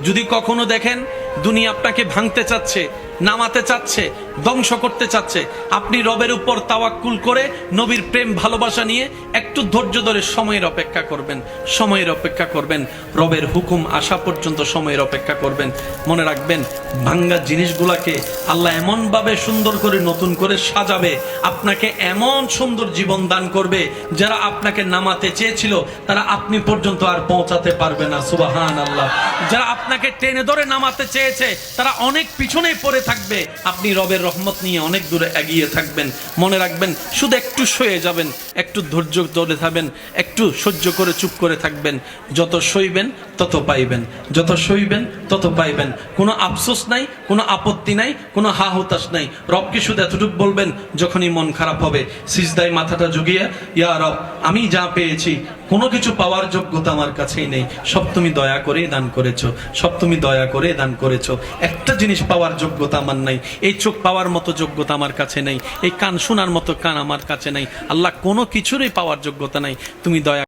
যদি কখনো দেখেন দুনিয়া আপনাকে ভাঙতে চাচ্ছে নামাতে চাচ্ছে, ধ্বংস করতে চাচ্ছে। আপনি রবের উপর তাওয়াক্কুল করে নবীর প্রেম, ভালোবাসা নিয়ে একটু ধৈর্য ধরে সময়ের অপেক্ষা করবেন, সময়ের অপেক্ষা করবেন। রবের হুকুম আসা পর্যন্ত সময়ের অপেক্ষা করবেন। মনে রাখবেন, ভাঙ্গা জিনিসগুলাকে আল্লাহ এমনভাবে সুন্দর করে, নতুন করে সাজাবে, আপনাকে এমন সুন্দর জীবন দান করবে, যারা আপনাকে নামাতে চেয়েছিল, তারা আপনি পর্যন্ত আর পৌঁছাতে পারবে না। সুবাহান আল্লাহ যারা আপনাকে টেনে ধরে নামাতে চেয়েছে, তারা অনেক পিছনে পড়ে থাকবে, আপনি রবের রহমত নিয়ে অনেক দূরে এগিয়ে থাকবেন। মনে রাখবেন, শুধু একটু সয়ে যাবেন, একটু ধৈর্য ধরে থাকবেন, একটু সহ্য করে চুপ করে থাকবেন। যত সইবেন তত পাইবেন। যত সইবেন, তত পাইবেন। কোনো আফসোস নাই, কোনো আপত্তি নাই, কোনো হা হতাশ নাই। রবকে শুধু এতটুকু বলবেন? যখনই মন খারাপ হবে, সিজদায় মাথাটা জুগিয়ে, ইয়া রব, আমি যা পেয়েছি, কোনো কিছু পাওয়ার যোগ্যতা আমার কাছেই নেই। সব তুমি দয়া করে দান করেছ, সব তুমি দয়া করে দান করেছ। একটা জিনিস পাওয়ার যোগ্যতা আমার নাই। এই চোখ পাওয়ার মতো যোগ্যতা আমার কাছে নেই। এই কান শোনার মতো কান আমার কাছে নেই। আল্লাহ কোনো কিছুরই পাওয়ার যোগ্যতা নাই। তুমি দয়া